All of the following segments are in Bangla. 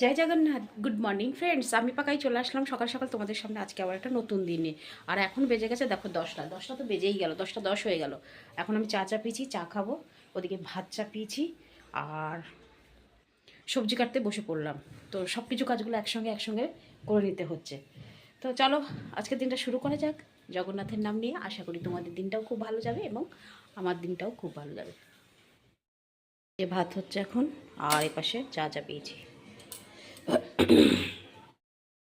Jai Jagannath good morning friends আমি পাকাই চলে আসলাম সকাল সকাল তোমাদের সামনে আজকে আবার একটা নতুন দিনে। আর এখন বেজে গেছে দেখো দশটা দশটা তো বেজেই গেল, দশটা দশ হয়ে গেল। এখন আমি চা চা পিছি, চা খাব, ওদিকে ভাত চা পিছি, আর সবজি কাটতে বসে পড়লাম। তো সব কিছু কাজগুলো একসঙ্গে একসঙ্গে করে নিতে হচ্ছে। তো চলো, আজকের দিনটা শুরু করা যাক। জগন্নাথের নাম নিয়ে আশা করি তোমাদের দিনটাও খুব ভালো যাবে এবং আমার দিনটাও খুব ভালো যাবে। এ ভাত হচ্ছে এখন, আর এপাশে চা চা পেয়েছি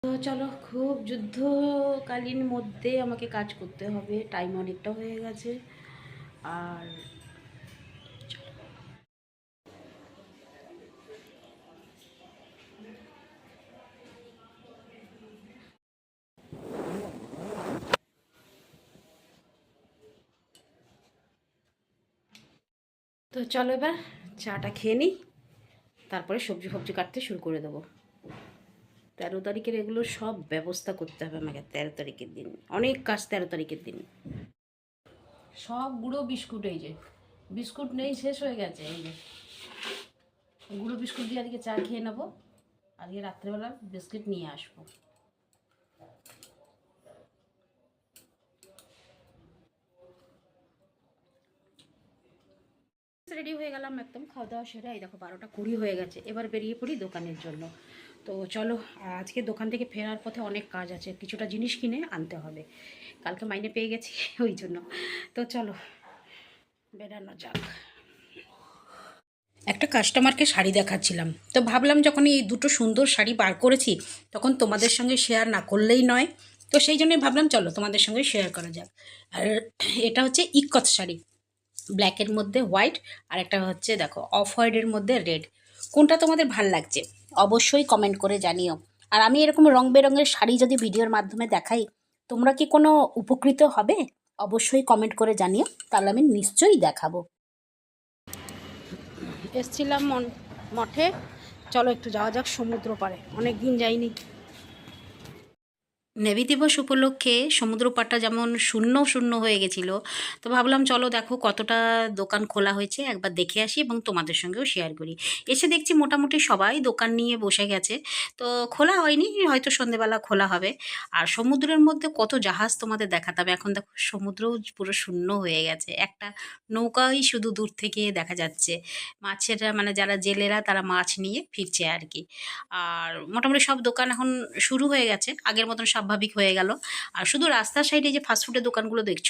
তো চলো, খুব যুদ্ধকালীন মধ্যে আমাকে কাজ করতে হবে। টাইম অনেকটা হয়ে গেছে। আর তো চলো এবার চাটা খেয়ে নিই। তারপরে সবজি ফবজি কাটতে শুরু করে দেবো। তেরো তারিখের এগুলো সব ব্যবস্থা করতে হবে আমাকে তেরো তারিখের দিন। অনেক কাজ তেরো তারিখের দিন। সব গুঁড়ো বিস্কুট এই যে। বিস্কুট নেই শেষ হয়ে গেছে এই যে। গুঁড়ো বিস্কুট দিয়ে আজকে চা খেয়ে নেব। আজকে রাত্রেবেলা বিস্কিট নিয়ে আসব। রেডি হয়ে গেলাম একদম খাওয়া দাওয়া সেরে এই দেখো বারোটা কুড়ি হয়ে গেছে। এবার বেরিয়ে পড়ি দোকানের জন্য। তো চলো, আজকে দোকান থেকে ফেরার পথে অনেক কাজ আছে, কিছুটা জিনিস কিনে আনতে হবে। কালকে মাইনে পেয়ে গেছি ওই জন্য। তো চলো বেরানো যাক। একটা কাস্টমারকে শাড়ি দেখাচ্ছিলাম। তো ভাবলাম যখন এই দুটো সুন্দর শাড়ি বার করেছি, তখন তোমাদের সঙ্গে শেয়ার না করলেই নয়। তো সেই জন্যই ভাবলাম, চলো তোমাদের সঙ্গে শেয়ার করা যাক। আর এটা হচ্ছে ইকত শাড়ি। ব্ল্যাকের মধ্যে হোয়াইট আর একটা হচ্ছে দেখো অফ হোয়াইটের মধ্যে রেড কোনটা তোমাদের ভালো লাগছে? অবশ্যই কমেন্ট করে জানিও। আর আমি এরকম রং বেরঙের শাড়ি যদি ভিডিওর মাধ্যমে দেখাই, তোমরা কি কোনো উপকৃত হবে? অবশ্যই কমেন্ট করে জানিও, তাহলে আমি নিশ্চয়ই দেখাবো। এসছিলাম মঠে চলো একটু যাওয়া যাক সমুদ্র পারে অনেক দিন যাইনি। নেভি দিবস উপলক্ষে সমুদ্র পাড়টা যেমন শূন্য শূন্য হয়ে গেছিল, তো ভাবলাম চলো দেখো কতটা দোকান খোলা হয়েছে, একবার দেখে আসি এবং তোমাদের সঙ্গেও শেয়ার করি। এসে দেখছি মোটামুটি সবাই দোকান নিয়ে বসে গেছে, তো খোলা হয়নি, হয়তো সন্ধেবেলা খোলা হবে। আর সমুদ্রের মধ্যে কত জাহাজ তোমাদের দেখাতে হবে, এখন দেখো সমুদ্রও পুরো শূন্য হয়ে গেছে, একটা নৌকাই শুধু দূর থেকে দেখা যাচ্ছে, মাছেরা মানে যারা জেলেরা তারা মাছ নিয়ে ফিরছে আর কি। আর মোটামুটি সব দোকান এখন শুরু হয়ে গেছে, আগের মতন স্বাভাবিক হয়ে গেল। আর শুধু রাস্তার সাইডে যে ফাস্টফুডের দোকানগুলো দেখছ,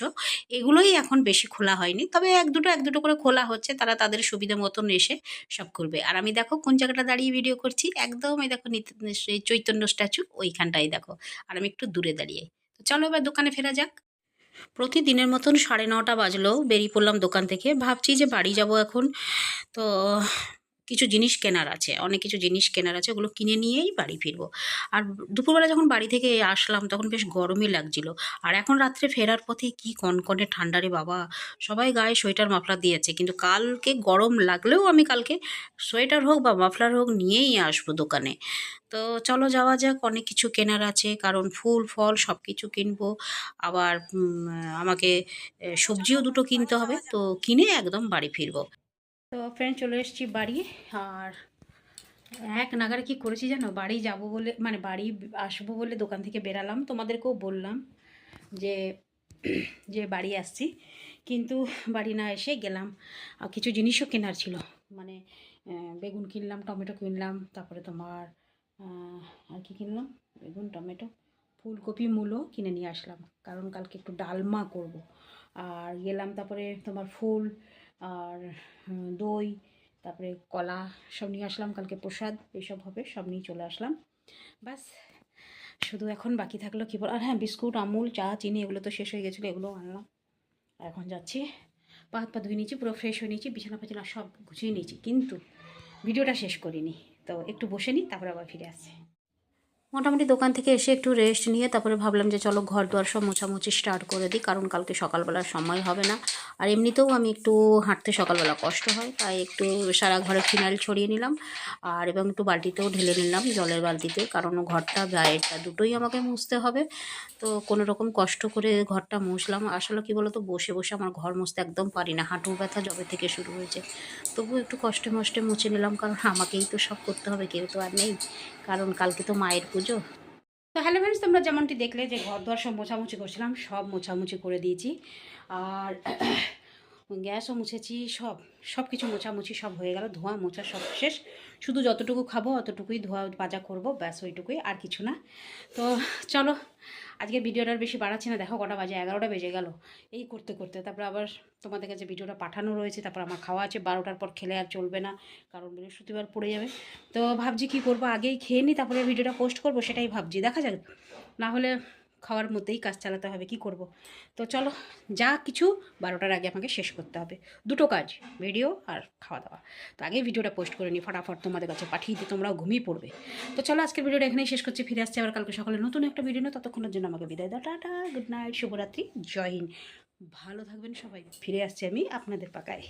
এগুলোই এখন বেশি খোলা হয়নি। তবে এক দুটো এক দুটো করে খোলা হচ্ছে, তারা তাদের সুবিধা মতন এসে সব করবে। আর আমি দেখো কোন জায়গাটা দাঁড়িয়ে ভিডিও করছি, একদম এই দেখো এই চৈতন্য স্ট্যাচু ওইখানটাই দেখো। আর আমি একটু দূরে দাঁড়িয়ে। তো চলো এবার দোকানে ফেরা যাক। প্রতিদিনের মতন সাড়ে নটা বাজলো, বেরিয়ে পড়লাম দোকান থেকে। ভাবছি যে বাড়ি যাব এখন। তো কিছু জিনিস কেনার আছে, অনেক কিছু জিনিস কেনার আছে, ওগুলো কিনে নিয়েই বাড়ি ফিরবো। আর দুপুরবেলা যখন বাড়ি থেকে আসলাম, তখন বেশ গরমই লাগছিল। আর এখন রাত্রে ফেরার পথে কি কনকনে ঠান্ডা রে বাবা! সবাই গায়ে সোয়েটার মাফলার দিয়েছে, কিন্তু কালকে গরম লাগলেও আমি কালকে সোয়েটার হোক বা মাফলার হোক নিয়েই আসব দোকানে। তো চলো যাওয়া যাক, অনেক কিছু কেনার আছে, কারণ ফুল, ফল সব কিছু কিনবো। আবার আমাকে সবজিও দুটো কিনতে হবে, তো কিনে একদম বাড়ি ফিরবো। তো ফ্রেন্ড চলে এসেছি বাড়ি, আর এক নাগারে কি করেছি জানো? বাড়ি যাব বলে মানে বাড়ি আসব বলে দোকান থেকে বেরালাম। তোমাদেরকেও বললাম যে যে বাড়ি আসছি, কিন্তু বাড়ি না এসে গেলাম। আর কিছু জিনিসও কেনার ছিল। মানে বেগুন কিনলাম, টমেটো কিনলাম, তারপরে তোমার আর কি কিনলাম? বেগুন, টমেটো, ফুলকপি, মূলো কিনে নিয়ে আসলাম। কারণ কালকে একটু ডালমা করব। আর গেলাম তারপরে তোমার ফুল আর দই, তারপরে কলা সব নিয়ে আসলাম, কালকে প্রসাদ এইসব হবে, সব নিয়ে চলে আসলাম। ব্যাস শুধু এখন বাকি থাকল কী বল, আর হ্যাঁ বিস্কুট, আমুল, চা, চিনি, এগুলো তো শেষ হয়ে গেছিল এগুলো আনলাম। এখন যাচ্ছি, পা হাত পা ধুয়ে নিয়েছি, পুরো ফ্রেশ হয়ে নিয়েছি, বিছানা ফাছানা সব গুছিয়ে নিয়েছি, কিন্তু ভিডিওটা শেষ করিনি। তো একটু বসে নিই, তারপরে আবার ফিরে আসছি। মোটামুটি দোকান থেকে এসে একটু রেস্ট নিয়ে, তারপরে ভাবলাম যে চলো ঘর দুয়ার সব মোছামুছি স্টার্ট করে দিই, কারণ কালকে সকালবেলার সময় হবে না। আর এমনিতেও আমি একটু হাঁটতে সকালবেলা কষ্ট হয়, তাই একটু সারা ঘরে ফিনাইল ছড়িয়ে নিলাম আর এবং একটু বালতিতেও ঢেলে নিলাম জলের বালতিতে, কারণ ঘরটা গায়েরটা দুটোই আমাকে মুছতে হবে। তো কোনো রকম কষ্ট করে ঘরটা মুছলাম। আসলে কি বলতো, বসে বসে আমার ঘর মুছতে একদম পারি না। হাঁটু ব্যথা জবে থেকে শুরু হয়েছে। তবু একটু কষ্টে মষ্টে মুছে নিলাম, কারণ আমাকেই তো সব করতে হবে, কেউ তো আর নেই। কারণ কালকে তো মায়ের পুজো তো হ্যালো ফ্রেন্ডস তোমরা যেমনটি দেখলে যে ঘর দোয়ার সব মোছামুছি করছিলাম, সব মোছামুছি করে দিয়েছি। আর গ্যাসও মুছেছি, সব সব কিছু মোছামুছি সব হয়ে গেল, ধোয়া মোছা সব শেষ। শুধু যতটুকু খাব অতটুকুই ধোয়া বাজা করব, ব্যাস ওইটুকুই, আর কিছু না। তো চলো, আজকে ভিডিওটার বেশি বাড়াচ্ছি না, দেখো কটা বাজে, এগারোটা বেজে গেল। এই করতে করতে, তারপর আবার তোমাদের কাছে ভিডিওটা পাঠানো রয়েছে, তারপর আমার খাওয়া আছে, বারোটার পর খেলে আর চলবে না, কারণ বৃহস্পতিবার পড়ে যাবে। তো ভাবছি কি করব, আগেই খেয়ে নিই তারপরে ভিডিওটা পোস্ট করব, সেটাই ভাবছি, দেখা যাক। না হলে খাওয়ার মধ্যেই কাজ চালাতে হবে, কি করব? তো চলো, যা কিছু বারোটার আগে আমাকে শেষ করতে হবে। দুটো কাজ, ভিডিও আর খাওয়া দাওয়া। তো আগে ভিডিওটা পোস্ট করে নিই ফটাফট তোমাদের কাছে পাঠিয়ে দিই, তোমরাও ঘুমিয়ে পড়বে। তো চলো, আজকের ভিডিওটা এখানেই শেষ করছি, ফিরে আসছে আবার কালকে সকালে নতুন একটা ভিডিও নিয়ে, ততক্ষণের জন্য আমাকে বিদায় দাও, টাটা গুড নাইট শুভরাত্রি, জয় হিন্দ। ভালো থাকবেন সবাই, ফিরে আসছি আমি আপনাদের পাকায়।